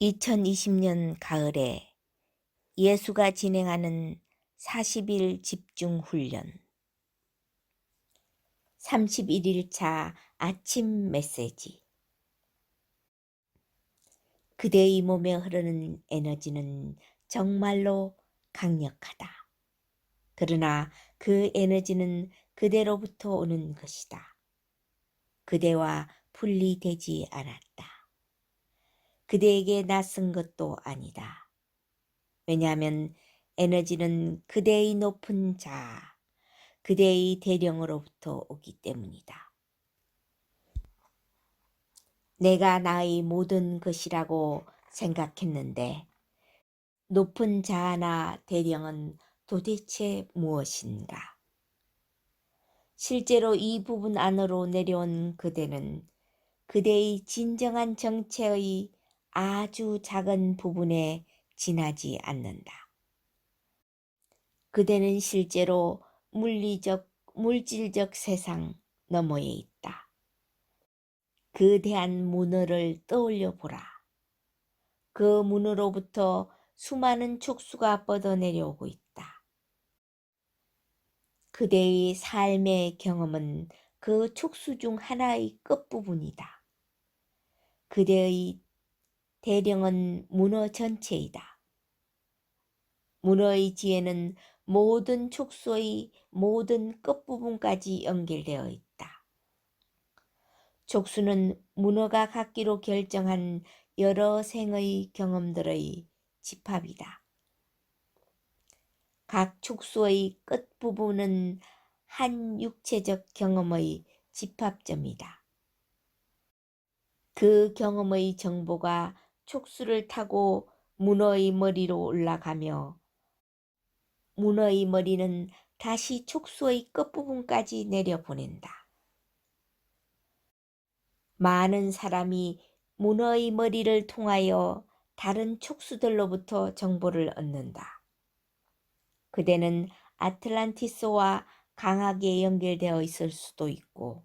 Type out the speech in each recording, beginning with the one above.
2020년 가을에 예수가 진행하는 40일 집중 훈련 31일차 아침 메시지 그대의 몸에 흐르는 에너지는 정말로 강력하다. 그러나 그 에너지는 그대로부터 오는 것이다. 그대와 분리되지 않았다. 그대에게 낯선 것도 아니다. 왜냐하면 에너지는 그대의 높은 자아, 그대의 대령으로부터 오기 때문이다. 내가 나의 모든 것이라고 생각했는데 높은 자아나 대령은 도대체 무엇인가? 실제로 이 부분 안으로 내려온 그대는 그대의 진정한 정체의 아주 작은 부분에 지나지 않는다. 그대는 실제로 물리적, 물질적 세상 너머에 있다. 그 대한 문어를 떠올려 보라. 그 문으로부터 수많은 촉수가 뻗어내려오고 있다. 그대의 삶의 경험은 그 촉수 중 하나의 끝부분이다. 그대의 대령은 문어 전체이다. 문어의 지혜는 모든 촉수의 모든 끝부분까지 연결되어 있다. 촉수는 문어가 갖기로 결정한 여러 생의 경험들의 집합이다. 각 촉수의 끝부분은 한 육체적 경험의 집합점이다. 그 경험의 정보가 촉수를 타고 문어의 머리로 올라가며 문어의 머리는 다시 촉수의 끝부분까지 내려보낸다. 많은 사람이 문어의 머리를 통하여 다른 촉수들로부터 정보를 얻는다. 그대는 아틀란티스와 강하게 연결되어 있을 수도 있고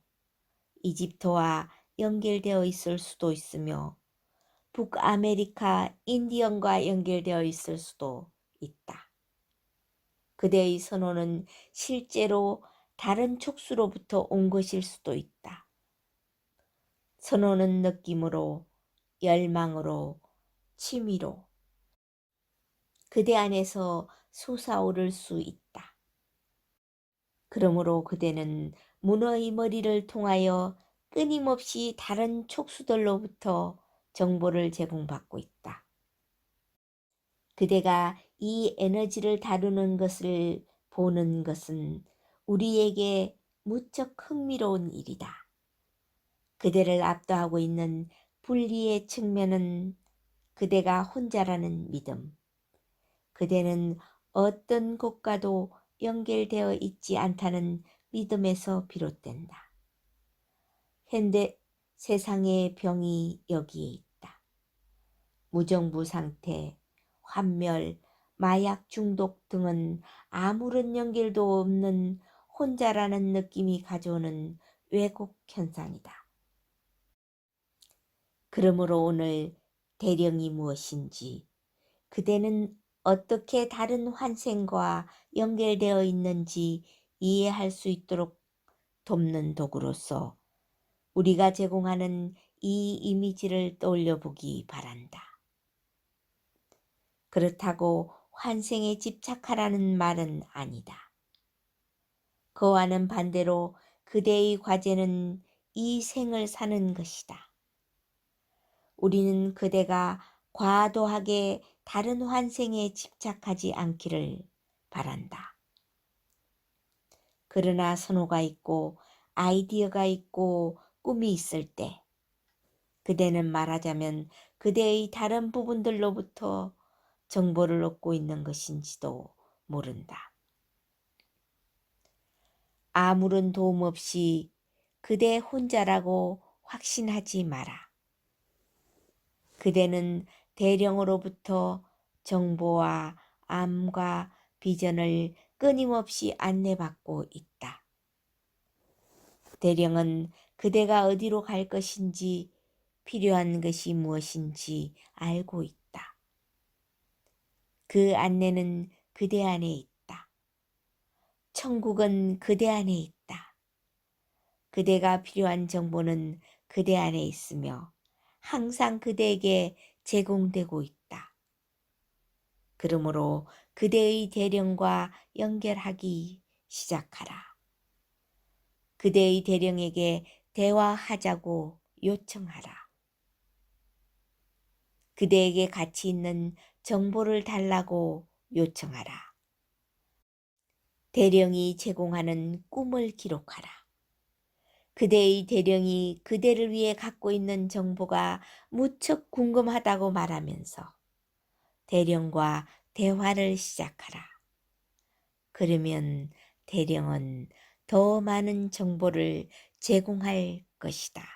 이집트와 연결되어 있을 수도 있으며 북아메리카 인디언과 연결되어 있을 수도 있다. 그대의 선호는 실제로 다른 촉수로부터 온 것일 수도 있다. 선호는 느낌으로, 열망으로, 취미로 그대 안에서 솟아오를 수 있다. 그러므로 그대는 문어의 머리를 통하여 끊임없이 다른 촉수들로부터 정보를 제공받고 있다. 그대가 이 에너지를 다루는 것을 보는 것은 우리에게 무척 흥미로운 일이다. 그대를 압도하고 있는 분리의 측면은 그대가 혼자라는 믿음. 그대는 어떤 곳과도 연결되어 있지 않다는 믿음에서 비롯된다. 현대 세상의 병이 여기에 있다. 무정부 상태, 환멸, 마약 중독 등은 아무런 연결도 없는 혼자라는 느낌이 가져오는 왜곡 현상이다. 그러므로 오늘 대령이 무엇인지, 그대는 어떻게 다른 환생과 연결되어 있는지 이해할 수 있도록 돕는 도구로서 우리가 제공하는 이 이미지를 떠올려 보기 바란다. 그렇다고 환생에 집착하라는 말은 아니다. 그와는 반대로 그대의 과제는 이 생을 사는 것이다. 우리는 그대가 과도하게 다른 환생에 집착하지 않기를 바란다. 그러나 선호가 있고 아이디어가 있고 꿈이 있을 때 그대는 말하자면 그대의 다른 부분들로부터 정보를 얻고 있는 것인지도 모른다. 아무런 도움 없이 그대 혼자라고 확신하지 마라. 그대는 대령으로부터 정보와 암과 비전을 끊임없이 안내받고 있다. 대령은 그대가 어디로 갈 것인지 필요한 것이 무엇인지 알고 있다. 그 안내는 그대 안에 있다. 천국은 그대 안에 있다. 그대가 필요한 정보는 그대 안에 있으며 항상 그대에게 제공되고 있다. 그러므로 그대의 대령과 연결하기 시작하라. 그대의 대령에게 대화하자고 요청하라. 그대에게 가치 있는 정보를 달라고 요청하라. 대령이 제공하는 꿈을 기록하라. 그대의 대령이 그대를 위해 갖고 있는 정보가 무척 궁금하다고 말하면서 대령과 대화를 시작하라. 그러면 대령은 더 많은 정보를 제공할 것이다.